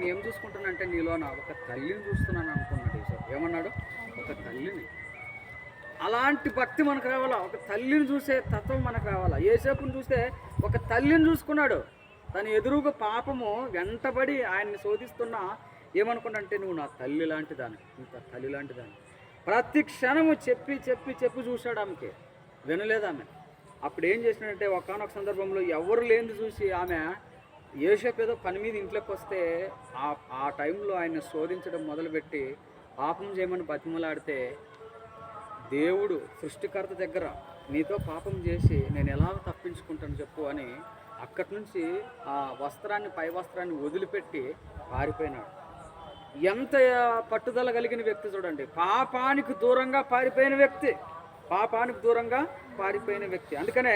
నేను ఏం చూసుకుంటానంటే నీలోన ఒక తల్లిని చూస్తున్నాను అనుకున్నాడు యేసప్ ఏమన్నాడు? ఒక తల్లిని. అలాంటి భక్తి మనకు రావాలా? ఒక తల్లిని చూసే తత్వం మనకు రావాలా? ఏసేపుని చూస్తే ఒక తల్లిని చూసుకున్నాడు. తన ఎదురుగా పాపము వెంటబడి ఆయన్ని శోధిస్తున్నా ఏమనుకున్నంటే నువ్వు నా తల్లి లాంటి దాని ఇంత తల్లి లాంటి దాని ప్రతి క్షణము చెప్పి చెప్పి చెప్పి చూశాడు ఆమెకి. వినలేదు ఆమె. అప్పుడు ఏం చేసినట్టే ఒకనొక సందర్భంలో ఎవరు లేనిది చూసి ఆమె ఏషప్ ఏదో పని మీద ఇంట్లోకి వస్తే ఆ ఆ టైంలో ఆయన శోధించడం మొదలుపెట్టి పాపం చేయమని బతిమలాడితే దేవుడు సృష్టికర్త దగ్గర నీతో పాపం చేసి నేను ఎలా తప్పించుకుంటాను చెప్పు అని అక్కడి నుంచి ఆ వస్త్రాన్ని పై వస్త్రాన్ని వదిలిపెట్టి పారిపోయినాడు. ఎంత పట్టుదల కలిగిన వ్యక్తి చూడండి. పాపానికి దూరంగా పారిపోయిన వ్యక్తి. పాపానికి దూరంగా పారిపోయిన వ్యక్తి. అందుకనే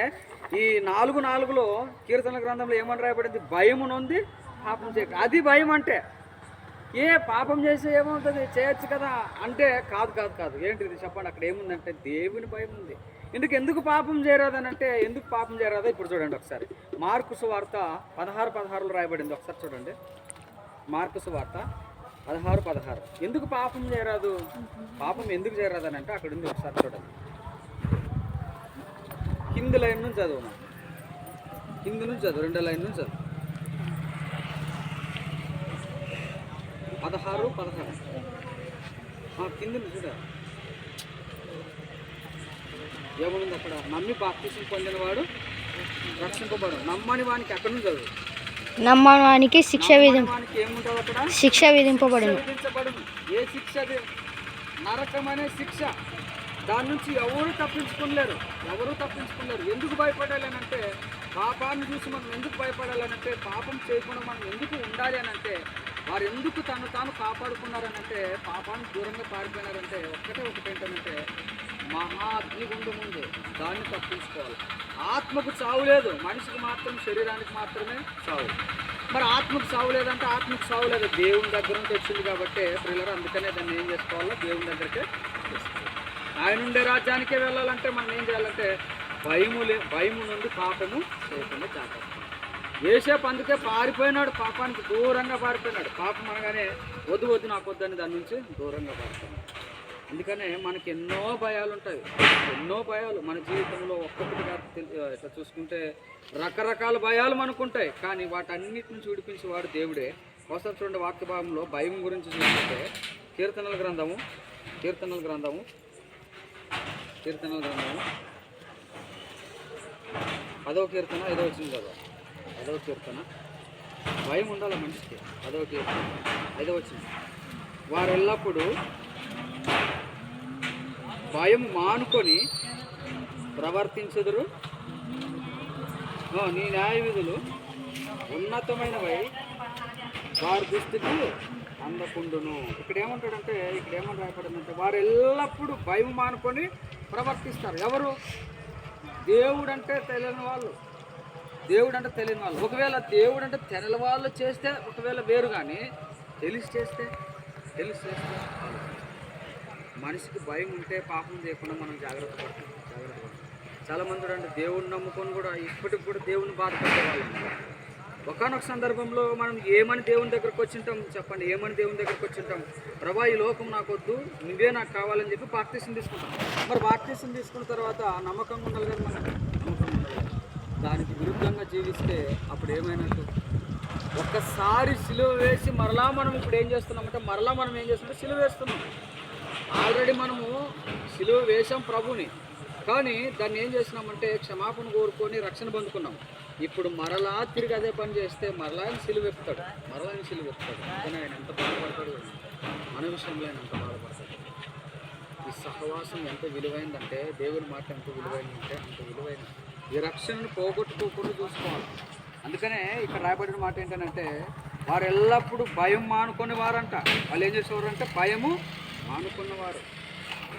ఈ నాలుగు నాలుగులో కీర్తన గ్రంథంలో ఏమని రాయబడింది? భయం ఉంది పాపం చేయక అది భయం అంటే. ఏ పాపం చేస్తే ఏమవుతుంది? చేయొచ్చు కదా అంటే కాదు కాదు కాదు. ఏంటిది చెప్పండి. అక్కడ ఏముందంటే దేవుని భయం ఉంది. ఎందుకు ఎందుకు పాపం చేయరాదని అంటే ఎందుకు పాపం చేయరాదో ఇప్పుడు చూడండి ఒకసారి. మార్కు వార్త పదహారు పదహారులో రాయబడింది. ఒకసారి చూడండి. మార్కు వార్త పదహారు పదహారు. ఎందుకు పాపం చేయరాదు? పాపం ఎందుకు చేయరాదని అంటే అక్కడ ఉంది. ఒకసారి చూడండి. కింది లైన్ నుంచి చదువు. కింది నుంచి చదువు రెండో లైన్ నుంచి చదువు. పదహారు పదహారు. కింద ఉంది చూడ ఏమనుంది అక్కడ? నమ్మి బాప్తీసం పొందినవాడు రక్షింపబడు నమ్మని వానికి అక్కడ నుంచి చదువు? శిక్ష విధింపు నమ్మని వానికి ఏముంటుంది అక్కడ? శిక్ష విధించబడును. ఏ శిక్ష అది? నరకం అనే శిక్ష. దాని నుంచి ఎవరు తప్పించుకోలేరు ఎవరు తప్పించుకోలేరు. ఎందుకు భయపడాలనంటే పాపాన్ని చూసి మనం ఎందుకు భయపడాలనంటే పాపం చేయకుండా మనం ఎందుకు ఉండాలి అని అంటే వారు ఎందుకు తను తాను కాపాడుకున్నారనంటే పాపాన్ని దూరంగా పారిపోయినారంటే ఒక్కటే ఒకటి ఏంటంటే మహా అగ్నిగుండం ఉంది దాన్ని తప్పించుకోవాలి. ఆత్మకు చావు లేదు మనిషికి మాత్రం శరీరానికి మాత్రమే చావు. మరి ఆత్మకు సావు లేదంటే ఆత్మకు సావు లేదు. దేవుని దగ్గర నుంచి వచ్చింది కాబట్టి పిల్లలు అందుకనే దాన్ని ఏం చేసుకోవాలో దేవుని దగ్గరికే చేసుకోవాలి. ఆయన ఉండే రాజ్యానికే వెళ్ళాలంటే మనం ఏం చేయాలంటే భయము లే భయము నుండి పాపము చేయకుండా జాగ్రత్త. ఏసేపు అందుకే పారిపోయినాడు పాపానికి దూరంగా పారిపోయినాడు. పాపం అనగానే వద్దు వద్దు నాకు వద్దని దాని నుంచి దూరంగా పారిపోయినాడు. అందుకనే మనకి ఎన్నో భయాలు ఉంటాయి. ఎన్నో భయాలు. మన జీవితంలో ఒక్కొక్కటిగా ఇట్లా చూసుకుంటే రకరకాల భయాలు మనకుంటాయి. కానీ వాటన్నిటి నుంచి వాడు దేవుడే. ఒకసారి చూడండి వాక్య భాగంలో భయం గురించి చూసుకుంటే కీర్తనల గ్రంథము కీర్తనల గ్రంథము కీర్తనలు గ్రంథము పదో కీర్తన ఏదో వచ్చింది కదా పదో కీర్తన. భయం ఉండాలి మనిషికి. పదో కీర్తన ఐదో వచ్చింది వారు ఎల్లప్పుడూ భయం మానుకొని ప్రవర్తించదురు. నీ న్యాయ విధులు ఉన్నతమైనవై వారి దృష్టికి అందకుండును. ఇక్కడ ఏమంటాడంటే ఇక్కడ ఏమని రాయపడిందంటే వారు ఎల్లప్పుడూ భయం మానుకొని ప్రవర్తిస్తారు. ఎవరు? దేవుడు అంటే తెలియని వాళ్ళు. దేవుడు అంటే తెలియని వాళ్ళు. ఒకవేళ దేవుడు అంటే తెలియని వాళ్ళు చేస్తే ఒకవేళ వేరు కానీ తెలిసి చేస్తే తెలిసి చేస్తే మనిషికి భయం ఉంటే పాపం చేయకుండా మనం జాగ్రత్త పడుతుంది జాగ్రత్త పడుతుంది చాలామంది అంటే దేవుడిని నమ్ముకొని కూడా ఇప్పటికి కూడా దేవుడిని బాధపడే వాళ్ళు ఒకనొక సందర్భంలో మనం ఏమని దేవుని దగ్గరకు వచ్చింటాం? చెప్పండి. ఏమని దేవుని దగ్గరకు వచ్చింటాం? ప్రభా ఈ లోకం నాకు వద్దు నువ్వే నాకు కావాలని చెప్పి బాప్తీసం తీసుకుంటాం. మరి బాప్తీసం తీసుకున్న తర్వాత నమ్మకంగా ఉండాలి కదా మనం నమ్మకం ఉండాలి. దానికి విరుద్ధంగా జీవిస్తే అప్పుడు ఏమైనట్టు? ఒక్కసారి సిలువ వేసి మరలా మనం ఇప్పుడు ఏం చేస్తున్నామంటే మరలా మనం ఏం చేస్తున్నాం సిలువ వేస్తున్నాం. ఆల్రెడీ మనము సిలువ వేసాం ప్రభుని. కానీ దాన్ని ఏం చేసినామంటే క్షమాపణ కోరుకొని రక్షణ పొందుకున్నాం. ఇప్పుడు మరలా తిరిగి అదే పని చేస్తే మరలా ఆయన సిలువ మరలా ఆయన సిలువ ఆయన ఎంత బాధపడతాడు మన విషయంలో ఆయన ఎంత బాధపడతాడు? ఈ సహవాసం ఎంత విలువైందంటే దేవుని మాట ఎంత విలువైందంటే అంత విలువైంది ఈ రక్షణను పోగొట్టుకోకుండా చూసుకోవాలి. అందుకనే ఇక్కడ రాయబడిన మాట ఏంటంటే వారు ఎల్లప్పుడూ భయం మానుకొని వారంట వాళ్ళు ఏం చేసేవారంటే భయము మానుకున్నవారు.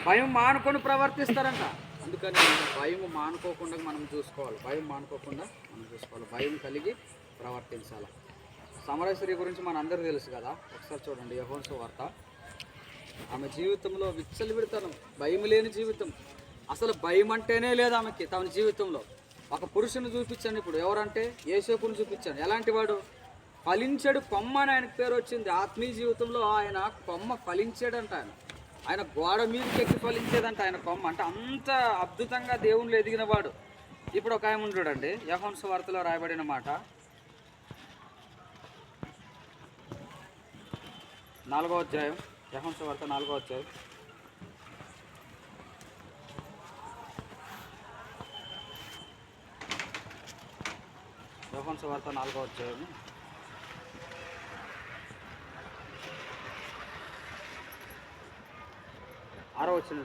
భయం మానుకొని ప్రవర్తిస్తారంట. అందుకని భయం మానుకోకుండా మనం చూసుకోవాలి. భయం మానుకోకుండా మనం చూసుకోవాలి. భయం కలిగి ప్రవర్తించాలి. సమరేశ్వరి గురించి మన అందరూ తెలుసు కదా. ఒకసారి చూడండి యహోన్స్ వార్త. ఆమె జీవితంలో విచ్చలు విడతాను భయం లేని జీవితం. అసలు భయం అంటేనే లేదు ఆమెకి తన జీవితంలో. ఒక పురుషుని చూపించాను ఇప్పుడు. ఎవరంటే? ఏసేపుని చూపించాను. ఎలాంటి వాడు? ఫలించడు కొమ్మ అని ఆయనకు పేరు వచ్చింది. ఆత్మీయ జీవితంలో ఆయన కొమ్మ ఫలించాడంట ఆయన. ఆయన గోడ మీదకి ఎక్కి ఫలించేదంట ఆయన కొమ్మ. అంటే అంత అద్భుతంగా దేవుళ్ళు ఎదిగిన వాడు. ఇప్పుడు ఒక ఆయన చూడండి యహోన్స్ వార్తలో రాయబడిన మాట. నాలుగో అధ్యాయం. యహోన్స్ వార్త నాలుగో అధ్యాయం. యహోన్స్ వార్త నాలుగో అధ్యాయం. ఆరో వచ్చింది.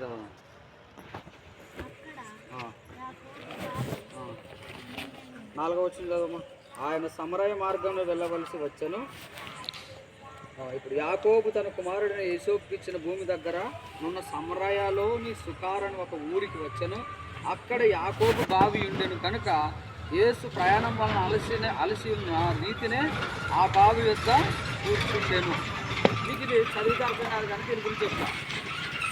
నాలుగో వచ్చింది కదమ్మా. ఆయన సమరయ మార్గంలో వెళ్ళవలసి వచ్చాను. ఇప్పుడు యాకోబు తన కుమారుడిని యేసోపుకి ఇచ్చిన భూమి దగ్గర నున్న సమరయలోని సుకారని ఒక ఊరికి వచ్చాను. అక్కడ యాకోబు బావి ఉండెను కనుక యేసు ప్రయాణం వలన అలసి అలసి ఉన్న రీతినే ఆ బావి యొద్ద కూర్చుండెను. మీకు ఇది చదివితే అర్థం కాదు కనుక దీని గురించి చెప్తా.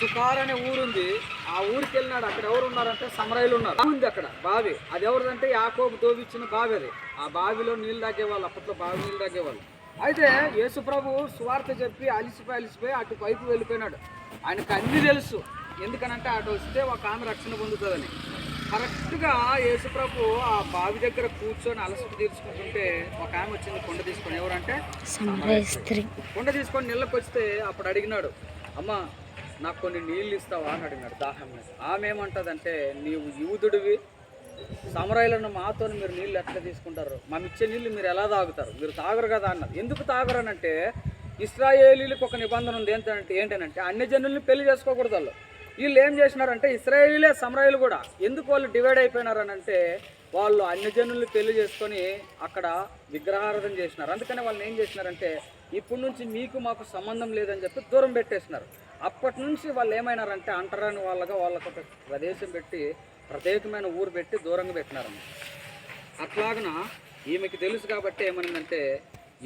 సుకార్ అనే ఊరుంది. ఆ ఊరికి వెళ్ళినాడు. అక్కడ ఎవరు ఉన్నారంటే సమరయులు ఉన్నారు. ఉంది అక్కడ. బావి. అది ఎవరిదంటే యాకోబు దోవిచ్చిన బావి అది. ఆ బావిలో నీళ్ళు తాగేవాళ్ళు. అప్పట్లో బావి నీళ్ళు తాగేవాళ్ళు. అయితే యేసుప్రభు సువార్త చెప్పి అలిసిపోయి అలిసిపోయి అటు పైపు వెళ్ళిపోయినాడు. ఆయనకు అన్ని తెలుసు. ఎందుకనంటే అటు వస్తే ఒక ఆమె రక్షణ పొందుతుందని. కరెక్ట్గా యేసుప్రభు ఆ బావి దగ్గర కూర్చొని అలసట తీర్చుకుంటుంటే ఒక ఆమె వచ్చింది కొండ తీసుకొని. ఎవరంటే కొండ తీసుకొని నీళ్ళకి వస్తే అప్పుడు అడిగినాడు. అమ్మ నాకు కొన్ని నీళ్ళు ఇస్తావా అని అడిగినాడు దాహం మీద. ఆమె ఏమంటుందంటే నీవు యూదుడివి సమరాయిలను మాతో మీరు నీళ్ళు ఎట్లా తీసుకుంటారు? మేము ఇచ్చే నీళ్ళు మీరు ఎలా తాగుతారు? మీరు తాగరు కదా అన్నది. ఎందుకు తాగరు అని అంటే ఇస్రాయేలీలకు ఒక నిబంధన ఉంది ఏంటంటే ఏంటంటే అన్ని జనుల్ని పెళ్ళి చేసుకోకూడదు వాళ్ళు. వీళ్ళు ఏం చేసినారంటే ఇస్రాయేలీలే సమరాయిలు కూడా. ఎందుకు వాళ్ళు డివైడ్ అయిపోయినారు అని అంటే వాళ్ళు అన్ని జనుల్ని పెళ్ళి చేసుకొని అక్కడ విగ్రహారాధన చేసినారు. అందుకని వాళ్ళని ఏం చేసినారంటే ఇప్పటి నుంచి మీకు మాకు సంబంధం లేదని చెప్పి దూరం పెట్టేసినారు. అప్పటి నుంచి వాళ్ళు ఏమైనారంటే అంటరాని వాళ్ళగా వాళ్ళకు ఒక ప్రదేశం పెట్టి ప్రత్యేకమైన ఊరు పెట్టి దూరంగా పెట్టినారమ్మ అట్లాగన ఈమెకి తెలుసు కాబట్టి ఏమైందంటే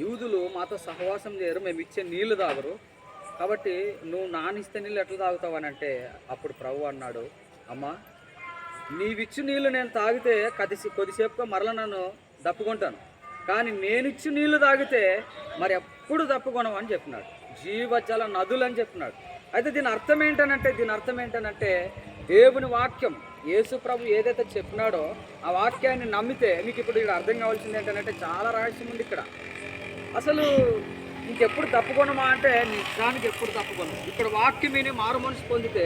యూదులు మాతో సహవాసం చేయరు మేము ఇచ్చే నీళ్ళు తాగరు. కాబట్టి నువ్వు నానిస్తే నీళ్ళు ఎట్లా తాగుతావు అని అంటే అప్పుడు ప్రభు అన్నాడు అమ్మ నీవిచ్చు నీళ్ళు నేను తాగితే కదిసి కొద్దిసేపుగా మరల నన్ను దప్పుకుంటాను. కానీ నేనిచ్చు నీళ్ళు తాగితే మరి ఎప్పుడు దప్పుకొనవు అని చెప్పినాడు. జీవజల నదులు అని చెప్పినాడు. అయితే దీని అర్థం ఏంటనంటే దీని అర్థం ఏంటనంటే దేవుని వాక్యం యేసు ప్రభు ఏదైతే చెప్పినాడో ఆ వాక్యాన్ని నమ్మితే మీకు ఇప్పుడు ఇక్కడ అర్థం కావాల్సింది ఏంటంటే చాలా రహస్యం ఉంది ఇక్కడ. అసలు ఇంకెప్పుడు తప్పుకొనమా అంటే నిజానికి ఎప్పుడు తప్పుకోను ఇక్కడ వాక్యం విని మారు మనసు పొందితే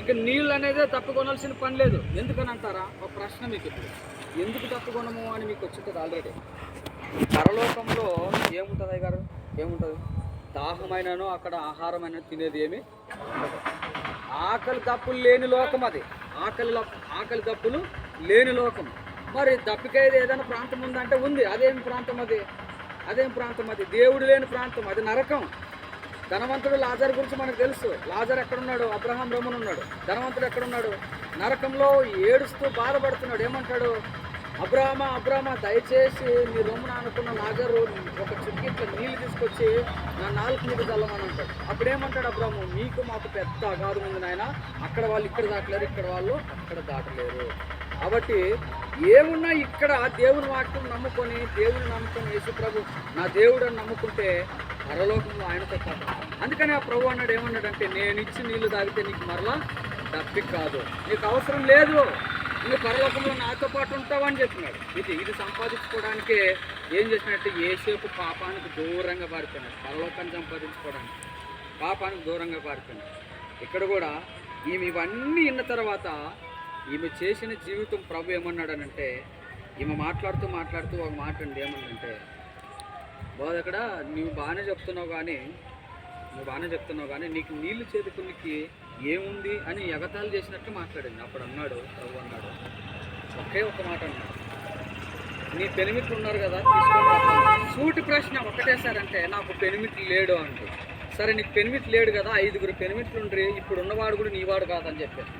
ఇక నీళ్ళు అనేదే తప్పుకొనాల్సిన పని లేదు. ఎందుకని అంటారా ఒక ప్రశ్న మీకు ఇప్పుడు. ఎందుకు తప్పుకొనము అని మీకు వచ్చింది ఆల్రెడీ పరలోకంలో ఏముంటుంది గారు? ఏముంటుంది? దాహమైనను అక్కడ ఆహారమైన తినేది ఏమి ఆకలి తప్పులు లేని లోకం అది. ఆకలి ఆకలి తప్పులు లేని లోకం. మరి దప్పికైతే ఏదైనా ప్రాంతం ఉందంటే ఉంది. అదేం ప్రాంతం అది? అదేం ప్రాంతం అది? దేవుడు లేని ప్రాంతం. అది నరకం. ధనవంతుడు లాజర్ గురించి మనకు తెలుసు. లాజర్ ఎక్కడున్నాడు? అబ్రహాం రమన్ ఉన్నాడు ధనవంతుడు ఎక్కడున్నాడు? నరకంలో ఏడుస్తూ బాధపడుతున్నాడు. ఏమంటాడు? అబ్రాహ్మ అబ్రాహ్మ దయచేసి మీ రొమ్మున అనుకున్న లాజరు ఒక చుక్కి నీళ్ళు తీసుకొచ్చి నా నాలుగు మీద చల్లమని అంటాడు అప్పుడేమంటాడు అబ్రాహ్మ మీకు మాకు పెద్ద అగాధం ఉంది నాయన అక్కడ వాళ్ళు ఇక్కడ దాటలేరు ఇక్కడ వాళ్ళు అక్కడ దాటలేరు. కాబట్టి ఏమున్నా ఇక్కడ దేవుని వాక్యం నమ్ముకొని దేవుని నమ్ముకొని యేసు ప్రభు నా దేవుడు అని నమ్ముకుంటే పరలోకంలో ఆయనతో పాటు. అందుకని ఆ ప్రభు అన్నాడు ఏమన్నాడంటే నేను ఇచ్చి నీళ్ళు తాగితే నీకు మరలా డబ్బి కాదు. నీకు అవసరం లేదు. నువ్వు పరలోకంలో నాతో పాటు ఉంటావని చెప్పినాడు. ఇది ఇది సంపాదించుకోవడానికే ఏం చేసినట్టు ఏసేపు పాపానికి దూరంగా పారిపోయినాడు. పరలోకాన్ని సంపాదించుకోవడానికి పాపానికి దూరంగా పారిపోయినాడు. ఇక్కడ కూడా ఈమె ఇవన్నీ విన్న తర్వాత ఈమె చేసిన జీవితం ప్రభు ఏమన్నాడనంటే ఈమె మాట్లాడుతూ మాట్లాడుతూ ఒక మాట అండి ఏమన్నంటే అక్కడ నువ్వు బాగానే చెప్తున్నావు కానీ నువ్వు బాగానే చెప్తున్నావు కానీ నీకు నీళ్ళు చేతుకునికి ఏముంది అని ఎగతాళి చేసినట్టు మాట్లాడింది. అప్పుడు అన్నాడు ప్రభు అన్నాడు ఒకే ఒక మాట అన్నాడు. నీ పెనిమిట్లు ఉన్నారు కదా సూటి ప్రశ్న ఒకటేసారంటే నాకు పెనిమిట్లు లేడు అంటూ సరే నీకు పెనిమిట్లు లేడు కదా ఐదుగురు పెనిమిట్లు ఉండ్రి ఇప్పుడు ఉన్నవాడు కూడా నీవాడు కాదని చెప్పారు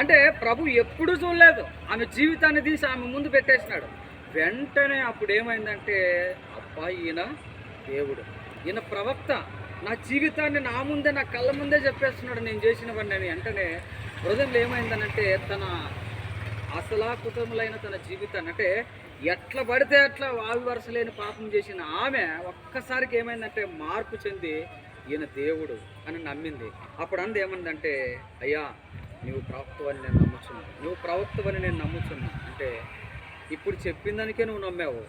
అంటే ప్రభు ఎప్పుడు చూడలేదు. ఆమె జీవితాన్ని తీసి ఆమె ముందు పెట్టేసినాడు. వెంటనే అప్పుడు ఏమైందంటే అబ్బా ఈయన దేవుడు. ఈయన ప్రవక్త. నా జీవితాన్ని నా ముందే నా కళ్ళ ముందే చెప్పేస్తున్నాడు నేను చేసినవన్నీ అని వెంటనే హృదయంలో ఏమైందనంటే తన అసలాకుతములైన తన జీవితాన్ని అంటే ఎట్లా పడితే అట్లా వావి వరసలేని పాపం చేసిన ఆమె ఒక్కసారికి ఏమైందంటే మార్పు చెంది ఈయన దేవుడు అని నమ్మింది. అప్పుడు అంది ఏమందంటే అయ్యా నువ్వు ప్రవక్తవని నేను నమ్ముచున్నాను నువ్వు ప్రవక్తవని నేను నమ్ముచున్నా. అంటే ఇప్పుడు చెప్పిన దానికే నువ్వు నమ్మావు.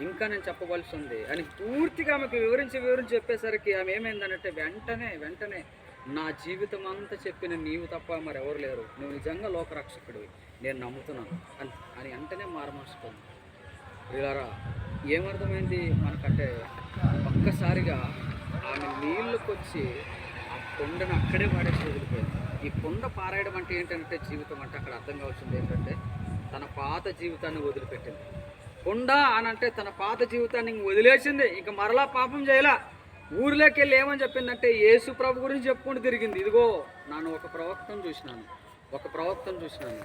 ఇంకా నేను చెప్పవలసి ఉంది అని పూర్తిగా ఆమెకు వివరించి వివరించి చెప్పేసరికి ఆమె ఏమైందనంటే వెంటనే వెంటనే నా జీవితం అంతా చెప్పిన నీవు తప్ప మరి ఎవరు లేరు. నువ్వు నిజంగా లోకరక్షకుడివి. నేను నమ్ముతున్నాను. అని అని వెంటనే మారమార్చుకుంది వీళ్ళారా ఏమర్థమైంది? మనకంటే ఒక్కసారిగా ఆమె నీళ్ళకి వచ్చి ఆ కొండను అక్కడే పాడేసి వదిలిపోయింది. ఈ కొండ పారాయడం అంటే ఏంటంటే జీవితం అంటే అక్కడ అర్థం కావాల్సింది ఏంటంటే తన పాత జీవితాన్ని వదిలిపెట్టింది. కొండా అని అంటే తన పాత జీవితాన్ని ఇంక వదిలేసింది. ఇంక మరలా పాపం చేయలా. ఊర్లోకి వెళ్ళి ఏమని చెప్పిందంటే యేసు ప్రభు గురించి చెప్పుకుంటూ తిరిగింది. ఇదిగో నన్ను ఒక ప్రవక్తను చూసినాను. ఒక ప్రవక్తను చూసినాను.